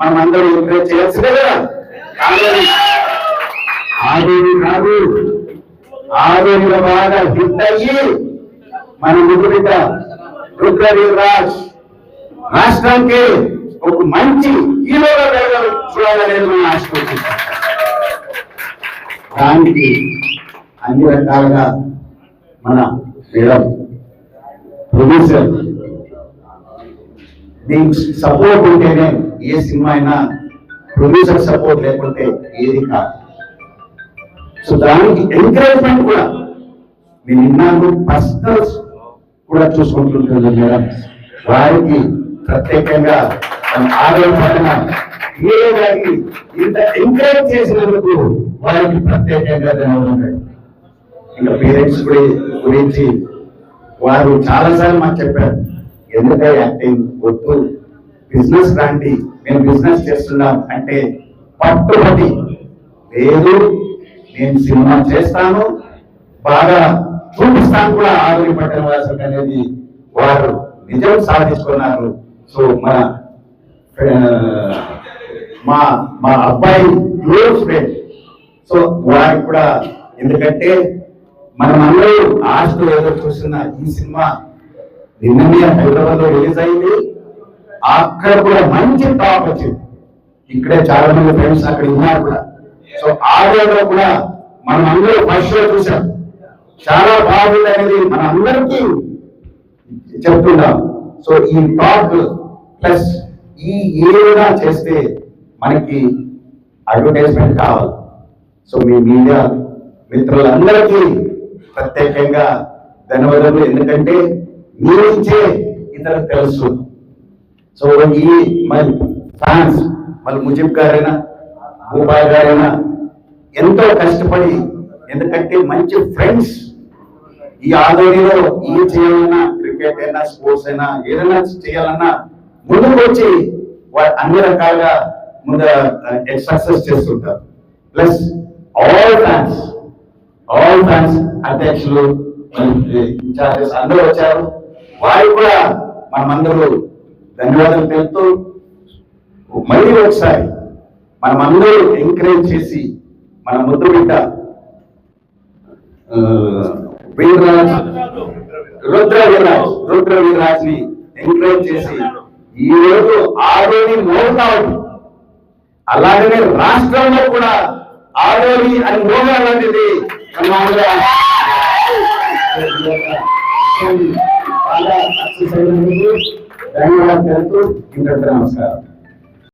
మనం అందరూ ఎంకరేజ్ చేయొచ్చు కదా ఆదేవి కాదు. ఆదేవిలో బాగా హిట్ అయ్యి మన ముద్దుబిడ్డ రుద్రవీర్రాజ్ రాష్ట్రానికి ఒక మంచి హీరోగా చూడాలనేది మనం ఆశపడుతున్నాం దానికి అన్ని రకాలుగా మన మేడం ప్రొడ్యూసర్ దీనికి సపోర్ట్ ఉంటేనే ఏ సినిమా అయినా ప్రొడ్యూసర్ సపోర్ట్ లేకుంటే ఏది కాదు. సో దానికి ఎంకరేజ్మెంట్ కూడా నేను ఇన్నాను పర్సనల్ కూడా చూసుకుంటుంటుంది మేడం. వారికి ప్రత్యేకంగా మన ఆరోగ్యపడిన హీరో గారికి ఇంత ఎంకరేజ్ చేసినందుకు వారికి ప్రత్యేకంగా ధన్యవాదాలు. ఇంకా పేరెంట్స్ గురించి వారు చాలాసార్లు మాకు చెప్పారు. ఎందుకంటే యాక్టింగ్ వద్దు. బిజినెస్ రాండి. మేము బిజినెస్ చేస్తున్నాం అంటే పట్టుబడి. లేదు నేను సినిమా చేస్తాను. బాగా చూపిస్తాను కూడా ఆరోగ్య పట్టణ వాసులకు అనేది వారు నిజం సాధించుకున్నారు. సో మన మా మా అబ్బాయి క్లోజ్ ఫ్రెండ్. సో వారికి కూడా ఎందుకంటే మనం అందరూ ఆశతో ఏదో చూస్తున్న ఈ సినిమా నిన్ననే హైదరాబాద్లో రిలీజ్ అయింది అక్కడ కూడా మంచి టాప్ వచ్చింది. ఇక్కడే చాలా మంది ఫ్రెండ్స్ అక్కడ ఉన్నారు కూడా. సో ఆడియోలో కూడా మనం అందరూ ఫస్ట్లో చూసాం చాలా బాగుంది అనేది మన అందరికీ చెప్తున్నాం. సో ఈ టాక్ ప్లస్ ఈ ఏదైనా చేస్తే మనకి అడ్వర్టైజ్మెంట్ కావాలి. సో మీ మీడియా మిత్రులందరికీ ప్రత్యేకంగా ధన్యవాదాలు ఎందుకంటే మీ నుంచే ఇతరులకు తెలుసు. సో ఈ మరి ఫ్యాన్స్ మళ్ళీ ముజిబ్ గారైనా భూపాయ్ గారైనా ఎంతో కష్టపడి ఎందుకంటే మంచి ఫ్రెండ్స్. ఈ ఆదోనిలో ఏం చేయాలన్నా క్రికెట్ అయినా స్పోర్ట్స్ అయినా ఏదైనా చేయాలన్నా ముందుకు వచ్చి వారు అన్ని రకాలుగా ముందు సక్సెస్ చేస్తుంటారు. Plus all fans all fans అధ్యక్షులు ఇన్ఛార్జెస్ అందరూ వచ్చారు. వారికి కూడా మనమందరూ ధన్యవాదాలు తెలుపుతూ మళ్ళీ ఒకసారి మనమందరూ ఎంకరేజ్ చేసి మన ముద్ర బిడ్డ రుద్ర వీరరాజ్ రుద్ర వీరరాజ్ని ఎంకరేజ్ చేసి ఈ రోజు ఆరోని మోగుతాడు. అలాగనే రాష్ట్రంలో కూడా ఆరోని అని మోగాలనేది అలాంటిది అందరం బాగా సక్సెస్ ధన్యవాదాలు తెలుపుతూ ఇంకొక నమస్కారం.